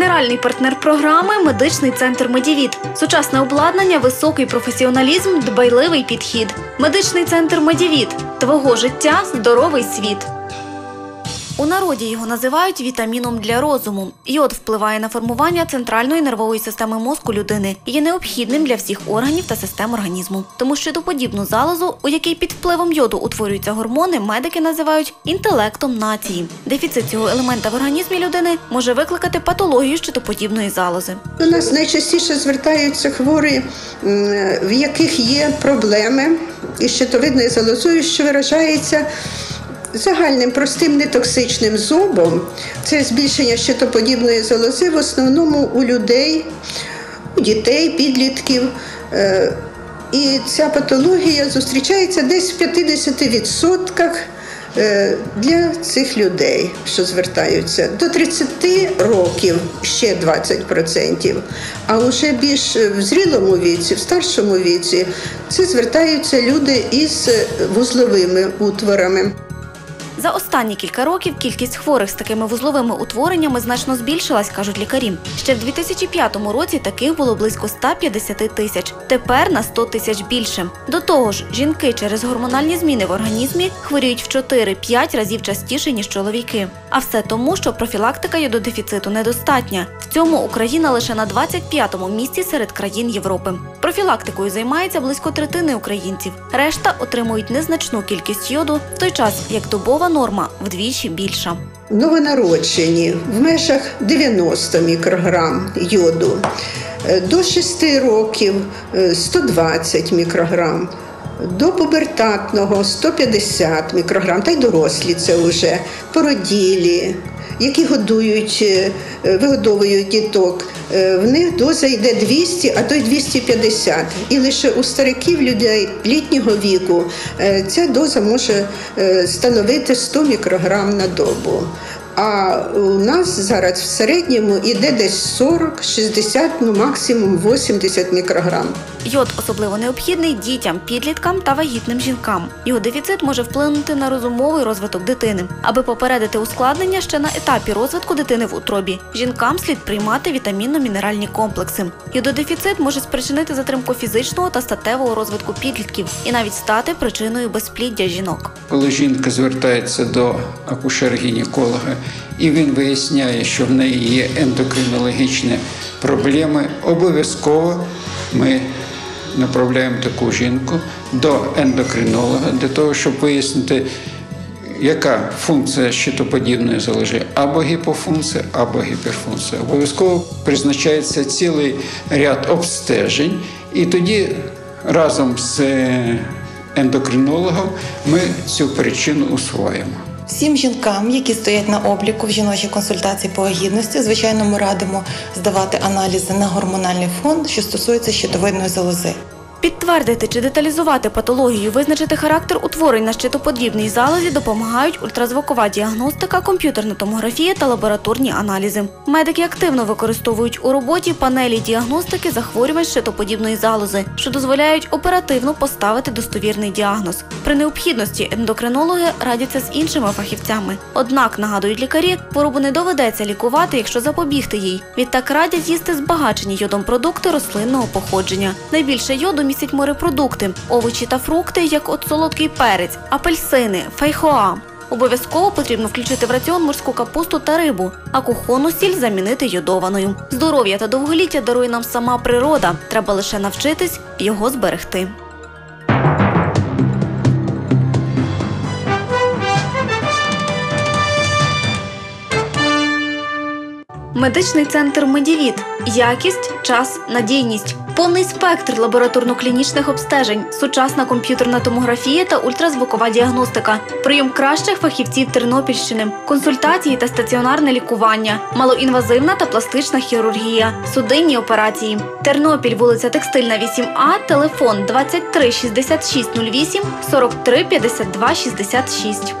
Генеральний партнер програми медичний центр Медівіт. Сучасне обладнання, високий професіоналізм, дбайливий підхід. Медичний центр Медівіт. Твого життя здоровий світ. У народі його називають вітаміном для розуму. Йод впливає на формування центральної нервової системи мозку людини і є необхідним для всіх органів та систем організму. Тому щитоподібну залозу, у якій під впливом йоду утворюються гормони, медики називають інтелектом нації. Дефіцит цього елемента в організмі людини може викликати патологію щитоподібної залози. До нас найчастіше звертаються хворі, в яких є проблеми із щитовидною залозою, що виражається загальним простим нетоксичним зобом. Це збільшення щитоподібної залози в основному у людей, у дітей, підлітків. Е, І ця патологія зустрічається десь в 50% е, для цих людей, що звертаються. До 30 років ще 20%. А вже більш в зрілому віці, в старшому віці, це звертаються люди із вузловими утворами. За останні кілька років кількість хворих з такими вузловими утвореннями значно збільшилась, кажуть лікарі. Ще в 2005 році таких було близько 150 тисяч. Тепер на 100 тисяч більше. До того ж, жінки через гормональні зміни в організмі хворіють в 4-5 разів частіше ніж чоловіки. А все тому, що профілактика йододефіциту недостатня. В цьому Україна лише на 25-му місці серед країн Європи. Профілактикою займається близько третини українців. Решта отримують незначну кількість йоду, в той час як добова норма вдвічі більша. Новонароджені в межах 90 мікрограм йоду, Е, до 6 років е, 120 мікрограм, до пубертатного 150 мікрограм, та й дорослі це вже породілі, які годують, е, е, вигодовують діток. Е, В них доза йде 200, а то й 250. І лише у стариків людей літнього віку ця доза може становити 100 мікрограм на добу. А у нас зараз в середньому йде десь 40, 60, ну максимум 80 мікрограм. Йод особливо необхідний дітям, підліткам та вагітним жінкам. Його дефіцит може вплинути на розумовий розвиток дитини. Аби попередити ускладнення ще на етапі розвитку дитини в утробі, жінкам слід приймати вітамінно-мінеральні комплекси. Йододефіцит може спричинити затримку фізичного та статевого розвитку підлітків і навіть стати причиною безпліддя жінок. Коли жінка звертається до акушера-гінеколога і він виясняє, що в неї є ендокринологічні проблеми, обов'язково ми направляємо таку жінку до ендокринолога для того, щоб вияснити, яка функція щитоподібної залежи або гіпофункція, або гіперфункція. Обов'язково призначається цілий ряд обстежень, і тоді разом з ендокринологом ми цю причину усвоїмо. Всім жінкам, які стоять на обліку в жіночій консультації по вагітності, звичайно, ми радимо здавати аналізи на гормональний фон, що стосується щитовидної залози. Підтвердити чи деталізувати патологію, визначити характер утворень на щитоподібній залозі допомагають ультразвукова діагностика, комп'ютерна томографія та лабораторні аналізи. Медики активно використовують у роботі панелі діагностики захворювань щитоподібної залози, що дозволяють оперативно поставити достовірний діагноз. При необхідності ендокринологи радяться з іншими фахівцями. Однак, нагадують лікарі, хворобу не доведеться лікувати, якщо запобігти їй. Відтак радять їсти збагачені йодом продукти рослинного походження. Найбільше йоду містять морепродукти, овочі та фрукти, як от солодкий перець, апельсини, фейхоа. Обов'язково потрібно включити в раціон морську капусту та рибу, а кухонну сіль замінити йодованою. Здоров'я та довголіття дарує нам сама природа. Треба лише навчитись його зберегти. Медичний центр Медівіт. Якість, час, надійність. Повний спектр лабораторно-клінічних обстежень, сучасна комп'ютерна томографія та ультразвукова діагностика, прийом кращих фахівців Тернопільщини, консультації та стаціонарне лікування, малоінвазивна та пластична хірургія, судинні операції. Тернопіль, вулиця Текстильна, 8А, телефон 23 66 08 43 52 66.